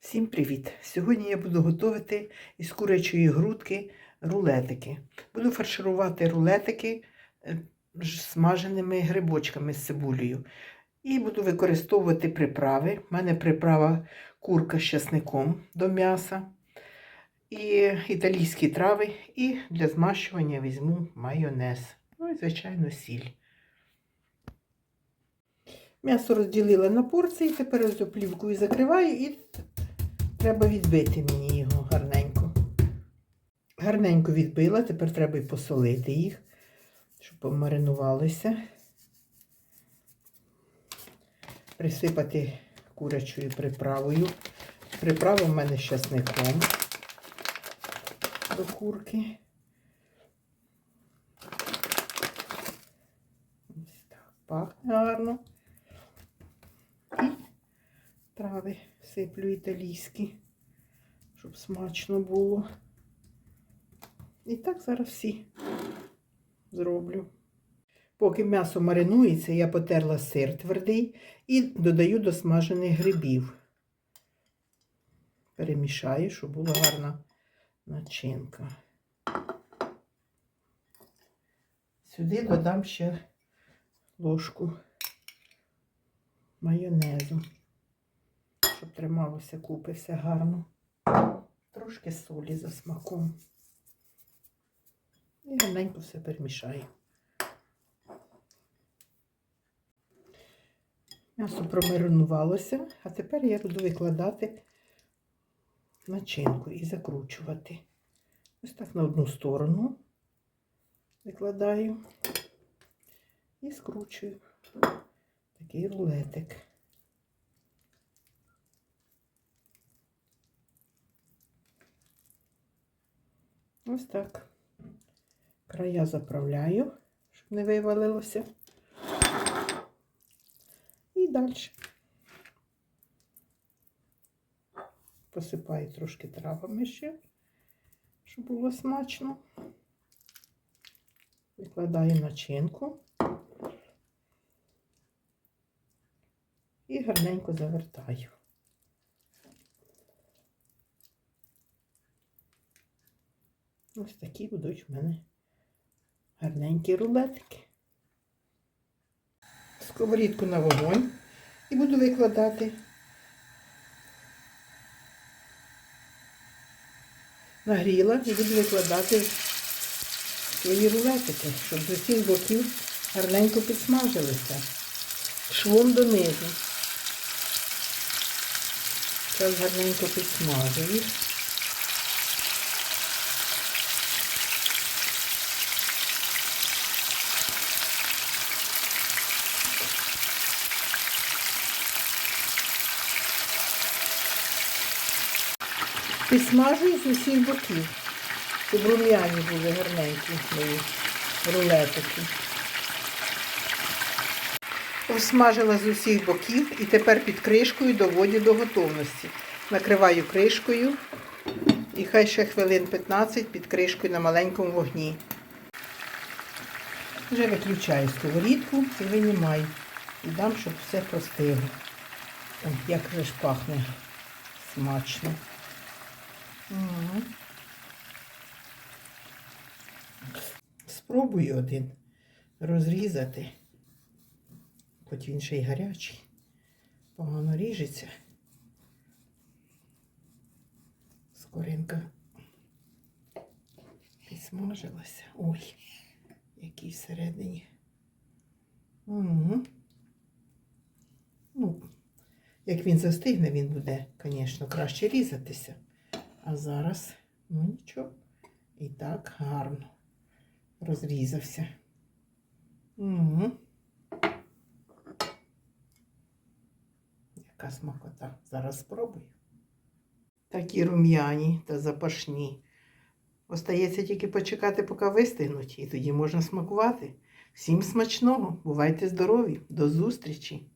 Всім привіт! Сьогодні я буду готувати із курячої грудки рулетики. Буду фарширувати рулетики е, ж- смаженими грибочками з цибулею. І буду використовувати приправи. У мене приправа курка з часником до м'яса. І італійські трави. І для змащування візьму майонез. Ну і, звичайно, сіль. М'ясо розділила на порції, тепер ось плівкою закриваю і треба відбити мені його гарненько. Гарненько відбила, тепер треба і посолити їх, щоб помаринувалися. Присипати курячою приправою. Приправа в мене з часником до курки. Ось так пахне гарно. Трави сиплю італійські, щоб смачно було. І так зараз всі зроблю. Поки м'ясо маринується, я потерла сир твердий і додаю до смажених грибів. Перемішаю, щоб була гарна начинка. Сюди додам ще ложку майонезу, щоб трималося купи все гарно. Трошки солі за смаком. І гарненько все перемішаю. М'ясо промаринувалося, а тепер я буду викладати начинку і закручувати. Ось так на одну сторону викладаю і скручую такий рулетик. Ось так. Края заправляю, щоб не вивалилося. І далі. Посипаю трошки травами ще, щоб було смачно. Викладаю начинку. і гарненько завертаю. Ось такі будуть в мене гарненькі рулетики. Сковорідку на вогонь і буду викладати. Нагріла і буду викладати свої рулетики, щоб з усіх боків гарненько підсмажилися швом донизу. Зараз гарненько підсмажую. Підсмажую з усіх боків, щоб рум'яні були гарненькі мої рулетики. Обсмажила з усіх боків і тепер під кришкою доводю до готовності. Накриваю кришкою і хай ще хвилин 15 під кришкою на маленькому вогні. Вже виключаю сковорідку і винімаю. І дам, щоб все простигло. О, як же ж пахне смачно. Угу. Спробую один розрізати. Хоч він ще й гарячий, погано ріжеться. Скоринка підсмажилася. Ой, який всередині. Ну, як він застигне, він буде, звісно, краще різатися. А зараз, ну нічого, і так гарно розрізався. Угу. Яка смакота. Зараз спробую. Такі рум'яні та запашні. Остається тільки почекати, поки вистигнуть, і тоді можна смакувати. Всім смачного, бувайте здорові, до зустрічі!